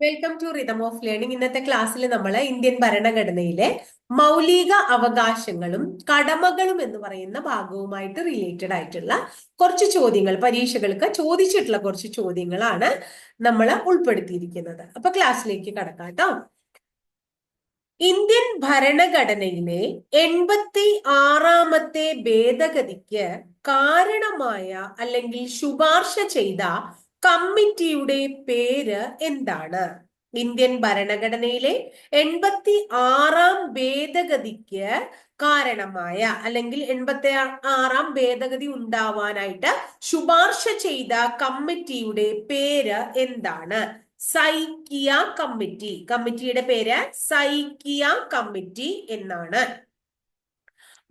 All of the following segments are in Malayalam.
Welcome to rhythm of learning ഇന്നത്തെ ക്ലാസ്സിൽ നമ്മൾ ഇന്ത്യൻ ഭരണഘടനയിലെ മൗലിക അവകാശങ്ങളും കടമകളും എന്ന് പറയുന്ന ഭാഗവുമായിട്ട് റിലേറ്റഡ് ആയിട്ടുള്ള കുറച്ച് ചോദ്യങ്ങൾ പരീക്ഷകൾക്ക് ചോദിച്ചിട്ടുള്ള കുറച്ച് ചോദ്യങ്ങളാണ് നമ്മൾ ഉൾപ്പെടുത്തിയിരിക്കുന്നത്. അപ്പൊ ക്ലാസ്സിലേക്ക് കടക്കാം ഇന്ത്യൻ ഭരണഘടനയിലെ എൺപത്തി ആറാമത്തെ ഭേദഗതിക്ക് കാരണമായ അല്ലെങ്കിൽ ശുപാർശ ചെയ്ത കമ്മിറ്റിയുടെ പേര് എന്താണ്? ഇന്ത്യൻ ഭരണഘടനയിലെ എൺപത്തി ആറാം ഭേദഗതിക്ക് കാരണമായ അല്ലെങ്കിൽ എൺപത്തി ആറാം ഭേദഗതി ഉണ്ടാവാനായിട്ട് ശുപാർശ ചെയ്ത കമ്മിറ്റിയുടെ പേര് എന്താണ്? സൈക്കിയ കമ്മിറ്റി. കമ്മിറ്റിയുടെ പേര് സൈക്കിയ കമ്മിറ്റി എന്നാണ്.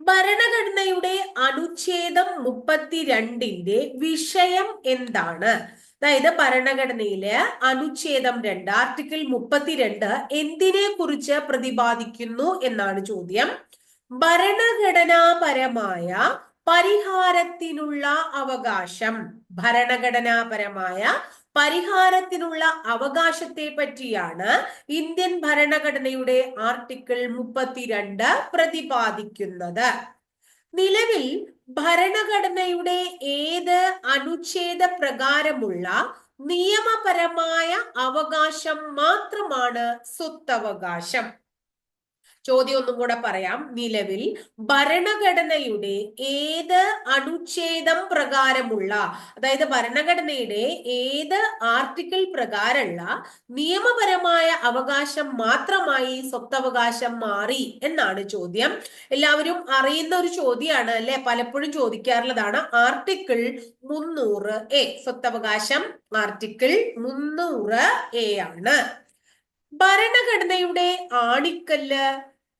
ഭരണഘടനയുടെ അനുച്ഛേദം മുപ്പത്തിരണ്ടിന്റെ വിഷയം എന്താണ്? അതായത് ഭരണഘടനയിലെ അനുച്ഛേദം രണ്ട് ആർട്ടിക്കിൾ മുപ്പത്തിരണ്ട് എന്തിനെ കുറിച്ച് പ്രതിപാദിക്കുന്നു എന്നാണ് ചോദ്യം. ഭരണഘടനാപരമായ പരിഹാരത്തിനുള്ള അവകാശം ഭരണഘടനാപരമായ പരിഹാരത്തിനുള്ള അവകാശത്തെ പറ്റിയാണ് ഇന്ത്യൻ ഭരണഘടനയുടെ ആർട്ടിക്കിൾ മുപ്പത്തിരണ്ട് പ്രതിപാദിക്കുന്നത്. നിലവിൽ ഭരണഘടനയുടെ ഏത് അനുച്ഛേദ പ്രകാരമുള്ള നിയമപരമായ അവകാശം മാത്രമാണ് സ്വത്തവകാശം. ചോദ്യം ഒന്നും കൂടെ പറയാം. നിലവിൽ ഭരണഘടനയുടെ ഏത് അനുച്ഛേദം പ്രകാരമുള്ള അതായത് ഭരണഘടനയുടെ ഏത് ആർട്ടിക്കിൾ പ്രകാരമുള്ള നിയമപരമായ അവകാശം മാത്രമായി സ്വത്തവകാശം മാറി എന്നാണ് ചോദ്യം. എല്ലാവരും അറിയുന്ന ഒരു ചോദ്യമാണ് അല്ലെ? പലപ്പോഴും ചോദിക്കാറുള്ളതാണ് ആർട്ടിക്കിൾ മുന്നൂറ് എ. സ്വത്തവകാശം ആർട്ടിക്കിൾ മുന്നൂറ് എ ആണ്. ഭരണഘടനയുടെ ആണിക്കല്ല്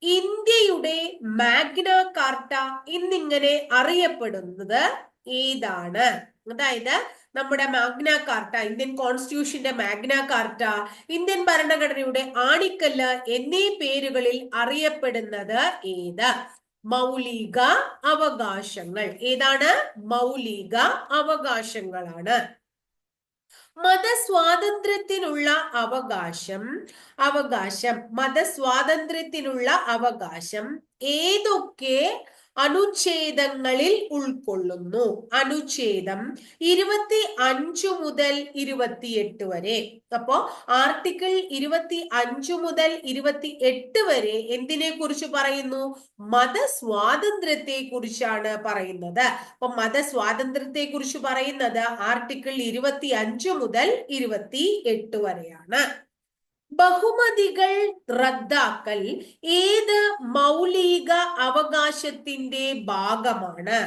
ഇന്ത്യയുടെ മാഗ്ന കാർട്ട എന്നിങ്ങനെ അറിയപ്പെടുന്നത് ഏതാണ്? അതായത് നമ്മുടെ മാഗ്ന കാർട്ട ഇന്ത്യൻ കോൺസ്റ്റിറ്റ്യൂഷന്റെ മാഗ്ന കാർട്ട ഇന്ത്യൻ ഭരണഘടനയുടെ ആണിക്കല്ല് എന്നീ പേരുകളിൽ അറിയപ്പെടുന്നത് ഏത്? മൗലിക അവകാശങ്ങൾ. ഏതാണ്? മൗലിക അവകാശങ്ങളാണ്. മതസ്വാതന്ത്ര്യത്തിനുള്ള അവകാശം അവകാശം മതസ്വാതന്ത്ര്യത്തിനുള്ള അവകാശം ഏതൊക്കെ അനുച്ഛേദങ്ങളിൽ ഉൾക്കൊള്ളുന്നു. അനുച്ഛേദം ഇരുപത്തി അഞ്ചു മുതൽ ഇരുപത്തിയെട്ട് വരെ. അപ്പോ ആർട്ടിക്കിൾ ഇരുപത്തി അഞ്ചു മുതൽ ഇരുപത്തി എട്ട് വരെ എന്തിനെ കുറിച്ച് പറയുന്നു? മതസ്വാതന്ത്ര്യത്തെ കുറിച്ചാണ് പറയുന്നത്. അപ്പൊ മതസ്വാതന്ത്ര്യത്തെ കുറിച്ച് പറയുന്നത് ആർട്ടിക്കിൾ ഇരുപത്തി അഞ്ചു മുതൽ ഇരുപത്തി എട്ട് വരെയാണ്. ബഹുമതികൾ റദ്ദാക്കൽ ഏത് മൗലിക അവകാശത്തിന്റെ ഭാഗമാണ്?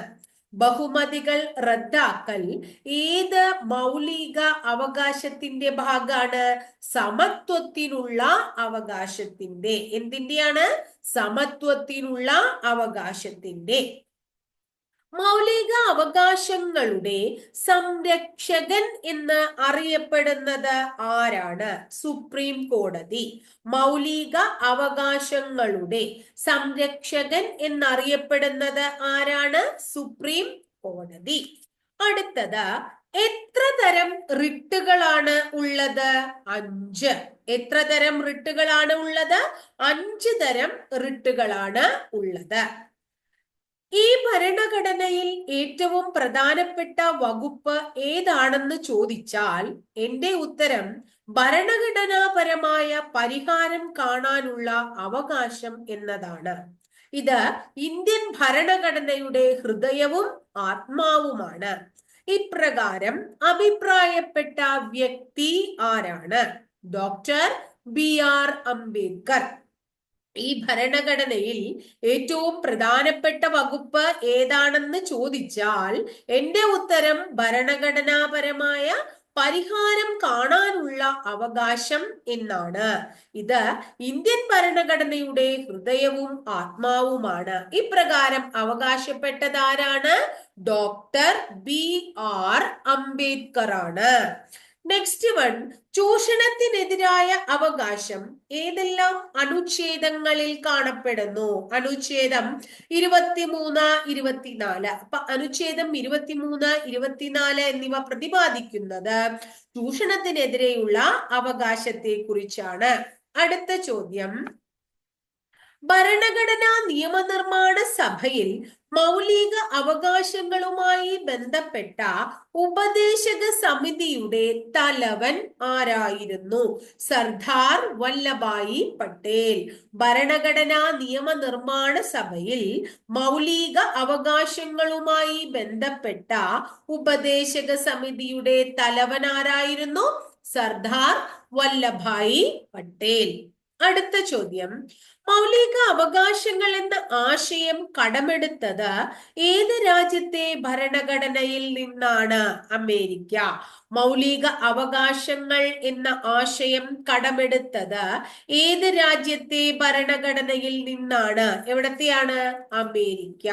ബഹുമതികൾ റദ്ദാക്കൽ ഏത് മൗലിക അവകാശത്തിന്റെ ഭാഗമാണ്? സമത്വത്തിനുള്ള അവകാശത്തിന്റെ എന്തിന്റെയാണ് സമത്വത്തിനുള്ള അവകാശത്തിന്റെ മൗലിക അവകാശങ്ങളുടെ സംരക്ഷകൻ എന്ന് അറിയപ്പെടുന്നത് ആരാണ്? സുപ്രീം കോടതി മൗലിക അവകാശങ്ങളുടെ സംരക്ഷകൻ എന്നറിയപ്പെടുന്നത് ആരാണ്? സുപ്രീം കോടതി അടുത്തത് എത്ര തരം റിട്ടുകളാണ് ഉള്ളത്? അഞ്ച്. എത്ര തരം റിട്ടുകളാണ് ഉള്ളത്? അഞ്ച് തരം റിട്ടുകളാണ് ഉള്ളത്. ഈ ഭരണഘടനയിൽ ഏറ്റവും പ്രധാനപ്പെട്ട വകുപ്പ് ഏതാണെന്ന് ചോദിച്ചാൽ എന്റെ ഉത്തരം ഭരണഘടനാപരമായ പരിഹാരം കാണാനുള്ള അവകാശം എന്നതാണ്. ഇത് ഇന്ത്യൻ ഭരണഘടനയുടെ ഹൃദയവും ആത്മാവുമാണ്. ഇപ്രകാരം അഭിപ്രായപ്പെട്ട വ്യക്തി ആരാണ്? Doctor B R Ambedkar. ഈ ഭരണഘടനയിൽ ഏറ്റവും പ്രധാനപ്പെട്ട വകുപ്പ് ഏതാണെന്ന് ചോദിച്ചാൽ എന്റെ ഉത്തരം ഭരണഘടനാപരമായ പരിഹാരം കാണാനുള്ള അവകാശം എന്നാണ്. ഇത് ഇന്ത്യൻ ഭരണഘടനയുടെ ഹൃദയവും ആത്മാവുമാണ്. ഇപ്രകാരം അവകാശപ്പെട്ടതാരാണ് ഡോക്ടർ ബി ആർ അംബേദ്കർ ആണ് നെക്സ്റ്റ് വൺ ചൂഷണത്തിനെതിരായ അവകാശം ഏതെല്ലാം അനുച്ഛേദങ്ങളിൽ കാണപ്പെടുന്നു? അനുച്ഛേദം ഇരുപത്തിമൂന്ന് ഇരുപത്തിനാല്. അപ്പൊ അനുച്ഛേദം ഇരുപത്തിമൂന്ന് ഇരുപത്തിനാല് എന്നിവ പ്രതിപാദിക്കുന്നത് ചൂഷണത്തിനെതിരെയുള്ള അവകാശത്തെ കുറിച്ചാണ് അടുത്ത ചോദ്യം. ഭരണഘടനാ നിയമനിർമ്മാണ സഭയിൽ മൗലിക അവകാശങ്ങളുമായി ബന്ധപ്പെട്ട ഉപദേശക സമിതിയുടെ തലവൻ ആരായിരുന്നു? സർദാർ വല്ലഭായി പട്ടേൽ. ഭരണഘടനാ നിയമനിർമ്മാണ സഭയിൽ മൗലിക അവകാശങ്ങളുമായി ബന്ധപ്പെട്ട ഉപദേശക സമിതിയുടെ തലവൻ ആരായിരുന്നു? സർദാർ വല്ലഭായി പട്ടേൽ. അടുത്ത ചോദ്യം. മൗലിക അവകാശങ്ങൾ എന്ന ആശയം കടമെടുത്തത് ഏത് രാജ്യത്തെ ഭരണഘടനയിൽ നിന്നാണ് അമേരിക്ക? മൗലിക അവകാശങ്ങൾ എന്ന ആശയം കടമെടുത്തത് ഏത് രാജ്യത്തെ ഭരണഘടനയിൽ നിന്നാണ്? എവിടത്തെയാണ്? അമേരിക്ക.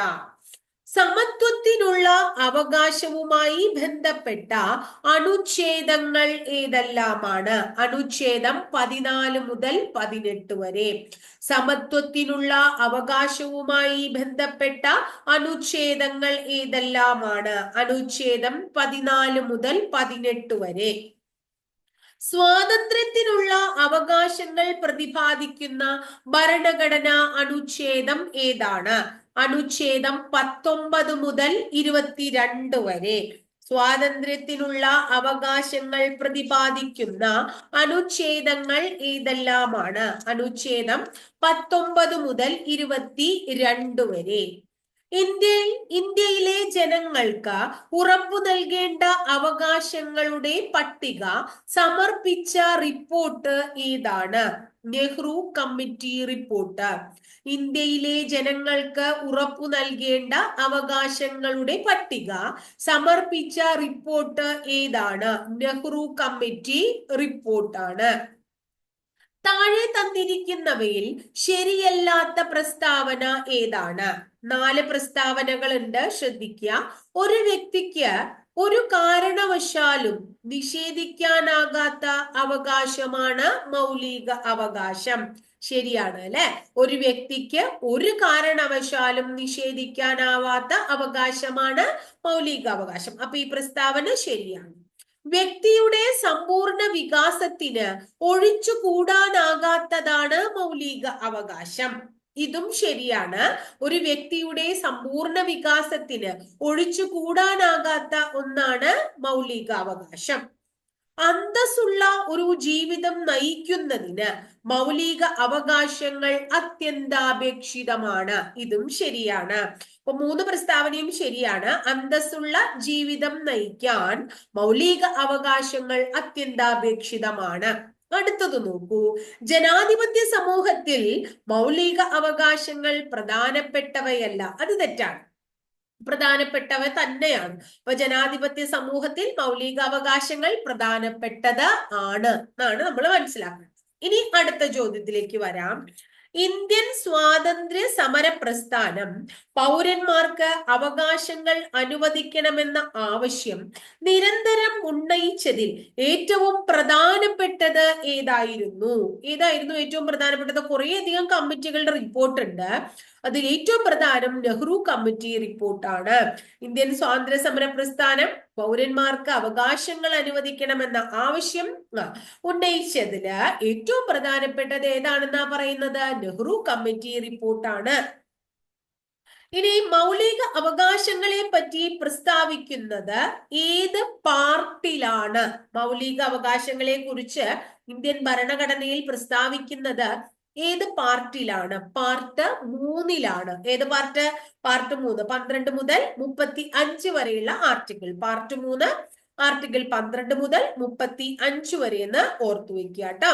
സമത്വത്തിനുള്ള അവകാശവുമായി ബന്ധപ്പെട്ട അനുച്ഛേദങ്ങൾ ഏതെല്ലാമാണ്? അനുച്ഛേദം പതിനാല് മുതൽ പതിനെട്ട് വരെ. സമത്വത്തിനുള്ള അവകാശവുമായി ബന്ധപ്പെട്ട അനുച്ഛേദങ്ങൾ ഏതെല്ലാമാണ്? അനുച്ഛേദം പതിനാല് മുതൽ പതിനെട്ട് വരെ. സ്വാതന്ത്ര്യത്തിനുള്ള അവകാശങ്ങൾ പ്രതിപാദിക്കുന്ന ഭരണഘടന അനുച്ഛേദം ഏതാണ്? അനുച്ഛേദം പത്തൊമ്പത് മുതൽ ഇരുപത്തിരണ്ട് വരെ. സ്വാതന്ത്ര്യത്തിനുള്ള അവകാശങ്ങൾ പ്രതിപാദിക്കുന്ന അനുച്ഛേദങ്ങൾ ഏതെല്ലാമാണ്? അനുച്ഛേദം പത്തൊമ്പത് മുതൽ ഇരുപത്തി രണ്ട് വരെ. ഇന്ത്യയിൽ ഇന്ത്യയിലെ ജനങ്ങൾക്ക് ഉറപ്പു നൽകേണ്ട അവകാശങ്ങളുടെ പട്ടിക സമർപ്പിച്ച റിപ്പോർട്ട് ഏതാണ്? Nehru committee report. ഇന്ത്യയിലെ ജനങ്ങൾക്ക് ഉറപ്പു നൽകേണ്ട അവകാശങ്ങളുടെ പട്ടിക സമർപ്പിച്ച റിപ്പോർട്ട് ഏതാണ്? നെഹ്റു കമ്മിറ്റി റിപ്പോർട്ടാണ്. താഴെ തന്നിരിക്കുന്നവയിൽ ശരിയല്ലാത്ത പ്രസ്താവന ഏതാണ്? നാല് പ്രസ്താവനകളുണ്ട്. ശ്രദ്ധിക്കുക ഒരു വ്യക്തിക്ക് ഒരു കാരണവശാലും നിഷേധിക്കാനാകാത്ത അവകാശമാണ് മൗലിക അവകാശം. ശരിയാണ് അല്ലെ? ഒരു വ്യക്തിക്ക് ഒരു കാരണവശാലും നിഷേധിക്കാനാവാത്ത അവകാശമാണ് മൗലിക അവകാശം. അപ്പൊ ഈ പ്രസ്താവന ശരിയാണ്. വ്യക്തിയുടെ സമ്പൂർണ വികാസത്തിന് ഒഴിച്ചുകൂടാനാകാത്തതാണ് മൗലിക അവകാശം. ഇതും ശരിയാണ്. ഒരു വ്യക്തിയുടെ സമ്പൂർണ വികാസത്തിന് ഒഴിച്ചുകൂടാനാകാത്ത ഒന്നാണ് മൗലികാവകാശം. അന്തസ്സുള്ള ഒരു ജീവിതം നയിക്കുന്നതിന് മൗലിക അവകാശങ്ങൾ അത്യന്താപേക്ഷിതമാണ്. ഇതും ശരിയാണ്. അപ്പൊ മൂന്ന് പ്രസ്താവനയും ശരിയാണ്. അന്തസ്സുള്ള ജീവിതം നയിക്കാൻ മൗലിക അവകാശങ്ങൾ അത്യന്താപേക്ഷിതമാണ്. അടുത്തത് നോക്കൂ. ജനാധിപത്യ സമൂഹത്തിൽ മൗലിക അവകാശങ്ങൾ പ്രധാനപ്പെട്ടവയല്ല. അത് തെറ്റാണ്. പ്രധാനപ്പെട്ടവ തന്നെയാണ്. അപ്പൊ ജനാധിപത്യ സമൂഹത്തിൽ മൗലിക അവകാശങ്ങൾ പ്രധാനപ്പെട്ടത് ആണ്. എന്നാണ് നമ്മൾ മനസ്സിലാക്കുന്നത്. ഇനി അടുത്ത ചോദ്യത്തിലേക്ക് വരാം. ഇന്ത്യൻ സ്വാതന്ത്ര്യ സമര പ്രസ്ഥാനം പൗരന്മാർക്ക് അവകാശങ്ങൾ അനുവദിക്കണമെന്ന ആവശ്യം നിരന്തരം ഉന്നയിച്ചതിൽ ഏറ്റവും പ്രധാനപ്പെട്ടത് ഏതായിരുന്നു? ഏതായിരുന്നു ഏറ്റവും പ്രധാനപ്പെട്ടത്? കുറേയധികം കമ്മിറ്റികളുടെ റിപ്പോർട്ട് ഉണ്ട് അതിൽ ഏറ്റവും പ്രധാനം നെഹ്റു കമ്മിറ്റി റിപ്പോർട്ടാണ്. ഇന്ത്യൻ സ്വാതന്ത്ര്യ സമര പ്രസ്ഥാനം പൗരന്മാർക്ക് അവകാശങ്ങൾ അനുവദിക്കണമെന്ന ആവശ്യം ഉന്നയിച്ചതിൽ ഏറ്റവും പ്രധാനപ്പെട്ടത് ഏതാണെന്നാ പറയുന്നത്? നെഹ്റു കമ്മിറ്റി റിപ്പോർട്ടാണ്. ഇനി മൗലിക അവകാശങ്ങളെ പറ്റി പ്രസ്താവിക്കുന്നത് ഏത് പാർട്ടിലാണ്? മൗലിക അവകാശങ്ങളെ കുറിച്ച് ഇന്ത്യൻ ഭരണഘടനയിൽ പ്രസ്താവിക്കുന്നത് ഏത് പാർട്ടിലാണ് പാർട്ട് മൂന്നിലാണ്. ഏത് പാർട്ട്? പാർട്ട് മൂന്ന്. പന്ത്രണ്ട് മുതൽ മുപ്പത്തി അഞ്ച് വരെയുള്ള ആർട്ടിക്കിൾ. പാർട്ട് മൂന്ന് ആർട്ടിക്കിൾ പന്ത്രണ്ട് മുതൽ മുപ്പത്തി അഞ്ച് വരെ എന്ന് ഓർത്തു വെക്കുക കേട്ടോ.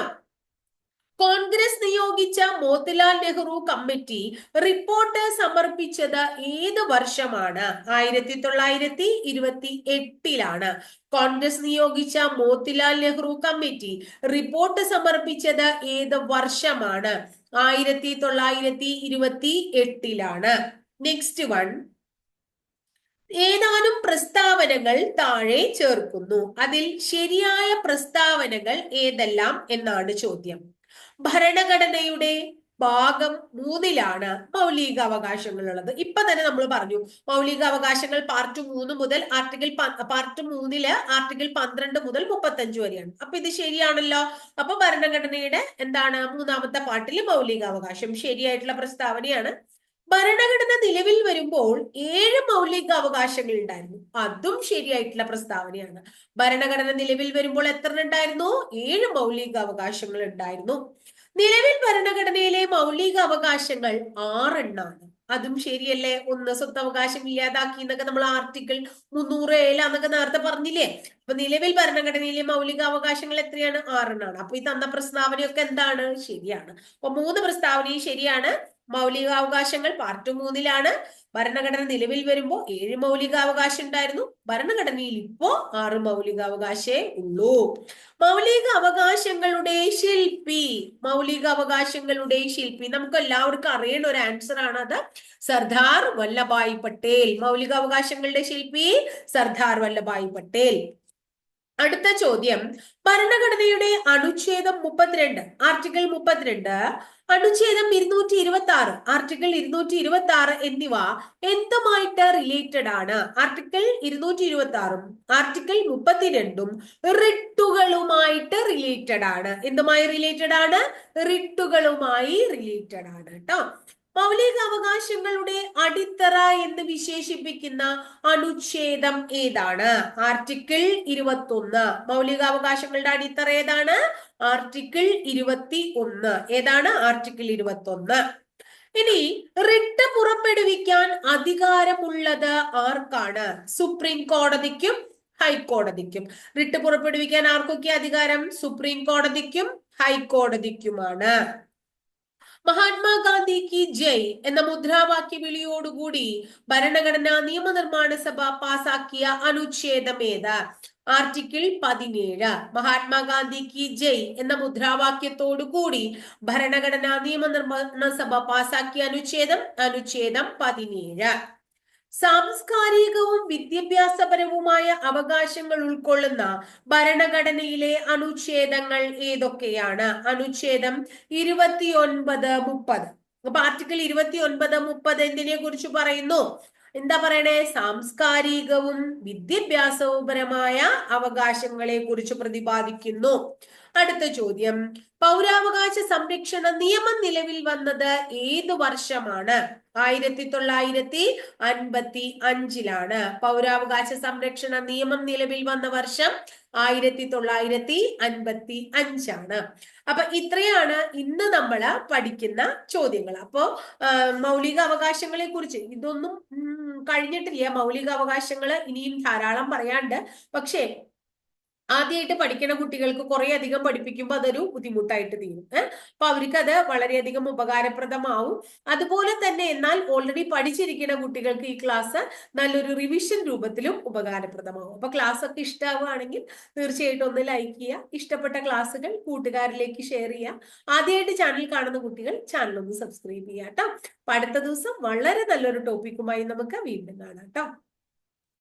കോൺഗ്രസ് നിയോഗിച്ച മോത്തിലാൽ നെഹ്റു കമ്മിറ്റി റിപ്പോർട്ട് സമർപ്പിച്ചത് ഏത് വർഷമാണ്? ആയിരത്തി തൊള്ളായിരത്തി ഇരുപത്തി എട്ടിലാണ് കോൺഗ്രസ് നിയോഗിച്ച മോത്തിലാൽ നെഹ്റു കമ്മിറ്റി റിപ്പോർട്ട് സമർപ്പിച്ചത് ഏത് വർഷമാണ്? ആയിരത്തി തൊള്ളായിരത്തി ഇരുപത്തി എട്ടിലാണ് നെക്സ്റ്റ് വൺ ഏതാനും പ്രസ്താവനകൾ താഴെ ചേർക്കുന്നു. അതിൽ ശരിയായ പ്രസ്താവനകൾ ഏതെല്ലാം എന്നാണ് ചോദ്യം. ഭരണഘടനയുടെ ഭാഗം മൂന്നിലാണ് മൗലിക അവകാശങ്ങൾ ഉള്ളത് ഇപ്പൊ തന്നെ നമ്മൾ പറഞ്ഞു മൗലിക അവകാശങ്ങൾ പാർട്ട് മൂന്ന് മുതൽ ആർട്ടിക്കിൾ പാർട്ട് മൂന്നിൽ ആർട്ടിക്കിൾ പന്ത്രണ്ട് മുതൽ മുപ്പത്തഞ്ച് വരെയാണ്. അപ്പൊ ഇത് ശരിയാണല്ലോ? അപ്പൊ ഭരണഘടനയുടെ എന്താണ് മൂന്നാമത്തെ പാർട്ടിൽ മൗലിക അവകാശം ശരിയായിട്ടുള്ള പ്രസ്താവനയാണ്. ഭരണഘടന നിലവിൽ വരുമ്പോൾ ഏഴ് മൗലിക അവകാശങ്ങൾ ഉണ്ടായിരുന്നു. അതും ശരിയായിട്ടുള്ള പ്രസ്താവനയാണ്. ഭരണഘടന നിലവിൽ വരുമ്പോൾ എത്ര ഉണ്ടായിരുന്നു? ഏഴ് മൗലിക അവകാശങ്ങൾ ഉണ്ടായിരുന്നു. നിലവിൽ ഭരണഘടനയിലെ മൗലിക അവകാശങ്ങൾ ആറെണ്ണാണ്. അതും ശരിയല്ലേ? ഒന്ന് സ്വത്തവകാശം ഇല്ലാതാക്കി എന്നൊക്കെ നമ്മൾ ആർട്ടിക്കിൾ മുന്നൂറ് ഏഴാന്നൊക്കെ നേരത്തെ പറഞ്ഞില്ലേ? അപ്പൊ നിലവിൽ ഭരണഘടനയിലെ മൗലിക അവകാശങ്ങൾ എത്രയാണ്? ആറെണ്ണാണ്. അപ്പൊ ഈ തന്ന പ്രസ്താവനയൊക്കെ എന്താണ്? ശരിയാണ്. അപ്പൊ മൂന്ന് പ്രസ്താവനയും ശരിയാണ്. മൗലികാവകാശങ്ങൾ പാർട്ട് മൂന്നിലാണ്. ഭരണഘടന നിലവിൽ വരുമ്പോൾ ഏഴ് മൗലികാവകാശം ഉണ്ടായിരുന്നു. ഭരണഘടനയിൽ ഇപ്പോ ആറ് മൗലികാവകാശേ ഉള്ളൂ. മൗലിക അവകാശങ്ങളുടെ ശില്പി മൗലിക അവകാശങ്ങളുടെ ശില്പി. നമുക്ക് എല്ലാവർക്കും അറിയേണ്ട ഒരു ആൻസർ ആണ് അത് സർദാർ വല്ലഭായ് പട്ടേൽ. മൗലിക അവകാശങ്ങളുടെ ശില്പി സർദാർ വല്ലഭായ് പട്ടേൽ. അടുത്ത ചോദ്യം. ഭരണഘടനയുടെ അനുച്ഛേദം മുപ്പത്തിരണ്ട് ആർട്ടിക്കിൾ മുപ്പത്തിരണ്ട്. അനുച്ഛേദം ഇരുന്നൂറ്റി ഇരുപത്തി ആറ് ആർട്ടിക്കിൾ ഇരുന്നൂറ്റി ഇരുപത്തി ആറ് എന്നിവ എന്തുമായിട്ട് റിലേറ്റഡ് ആണ്? ആർട്ടിക്കിൾ ഇരുന്നൂറ്റി ഇരുപത്തി ആറും ആർട്ടിക്കിൾ മുപ്പത്തിരണ്ടും റിട്ടുകളുമായിട്ട് റിലേറ്റഡ് ആണ്. എന്തുമായി റിലേറ്റഡ് ആണ്? റിട്ടുകളുമായി റിലേറ്റഡ് ആണ് കേട്ടോ മൗലിക അവകാശങ്ങളുടെ അടിത്തറ എന്ന് വിശേഷിപ്പിക്കുന്ന അനുച്ഛേദം ഏതാണ്? ആർട്ടിക്കിൾ ഇരുപത്തൊന്ന്. മൗലികാവകാശങ്ങളുടെ അടിത്തറ ഏതാണ്? ആർട്ടിക്കിൾ ഇരുപത്തി ഒന്ന് ഏതാണ്? ആർട്ടിക്കിൾ ഇരുപത്തി ഒന്ന് ഇനി റിട്ട് പുറപ്പെടുവിക്കാൻ അധികാരമുള്ളത് ആർക്കാണ്? സുപ്രീം കോടതിക്കും ഹൈക്കോടതിക്കും റിട്ട് പുറപ്പെടുവിക്കാൻ ആർക്കൊക്കെ അധികാരം? സുപ്രീം കോടതിക്കും ഹൈക്കോടതിക്കുമാണ് മഹാത്മാഗാന്ധി കി ജയ് എന്ന മുദ്രാവാക്യ വിളിയോടുകൂടി ഭരണഘടനാ നിയമനിർമ്മാണ സഭ പാസാക്കിയ അനുച്ഛേദം ഏത്? ആർട്ടിക്കിൾ പതിനേഴ്. മഹാത്മാഗാന്ധി കി ജയ് എന്ന മുദ്രാവാക്യത്തോടു കൂടി ഭരണഘടനാ നിയമനിർമ്മാണ സഭ പാസാക്കിയ അനുച്ഛേദം അനുച്ഛേദം പതിനേഴ്. സാംസ്കാരികവും വിദ്യാഭ്യാസപരവുമായ അവകാശങ്ങൾ ഉൾക്കൊള്ളുന്ന ഭരണഘടനയിലെ അനുച്ഛേദങ്ങൾ ഏതൊക്കെയാണ്? അനുച്ഛേദം ഇരുപത്തിയൊൻപത് മുപ്പത്. അപ്പൊ ആർട്ടിക്കിൾ ഇരുപത്തി ഒൻപത് മുപ്പത് എന്തിനെ കുറിച്ച് പറയുന്നു? എന്താ പറയണേ? സാംസ്കാരികവും വിദ്യാഭ്യാസപരമായ അവകാശങ്ങളെ കുറിച്ച് പ്രതിപാദിക്കുന്നു. അടുത്ത ചോദ്യം. പൗരാവകാശ സംരക്ഷണ നിയമം നിലവിൽ വന്നത് ഏത് വർഷമാണ്? ആയിരത്തി തൊള്ളായിരത്തി അൻപത്തി അഞ്ചിലാണ് പൗരാവകാശ സംരക്ഷണ നിയമം നിലവിൽ വന്ന വർഷം ആയിരത്തി തൊള്ളായിരത്തി അൻപത്തി അഞ്ചാണ് അപ്പൊ ഇത്രയാണ് ഇന്ന് നമ്മൾ പഠിക്കുന്ന ചോദ്യങ്ങൾ. അപ്പോ മൗലിക അവകാശങ്ങളെ കുറിച്ച് ഇതൊന്നും കഴിഞ്ഞിട്ടില്ല. മൗലിക അവകാശങ്ങൾ ഇനിയും ധാരാളം പറയാണ്ട്. പക്ഷേ ആദ്യമായിട്ട് പഠിക്കുന്ന കുട്ടികൾക്ക് കുറെ അധികം പഠിപ്പിക്കുമ്പോൾ അതൊരു ബുദ്ധിമുട്ടായിട്ട് തീരും. ഏഹ് അപ്പൊ അവർക്ക് അത് വളരെയധികം ഉപകാരപ്രദമാവും. അതുപോലെ തന്നെ എന്നാൽ ഓൾറെഡി പഠിച്ചിരിക്കുന്ന കുട്ടികൾക്ക് ഈ ക്ലാസ് നല്ലൊരു റിവിഷൻ രൂപത്തിലും ഉപകാരപ്രദമാവും. അപ്പൊ ക്ലാസ് ഒക്കെ ഇഷ്ടമാവുകയാണെങ്കിൽ തീർച്ചയായിട്ടും ഒന്ന് ലൈക്ക് ചെയ്യുക. ഇഷ്ടപ്പെട്ട ക്ലാസ്സുകൾ കൂട്ടുകാരിലേക്ക് ഷെയർ ചെയ്യുക. ആദ്യമായിട്ട് ചാനൽ കാണുന്ന കുട്ടികൾ ചാനൽ ഒന്ന് സബ്സ്ക്രൈബ് ചെയ്യുക കേട്ടോ. അടുത്ത ദിവസം വളരെ നല്ലൊരു ടോപ്പിക്കുമായി നമുക്ക് വീണ്ടും കാണാം കേട്ടോ.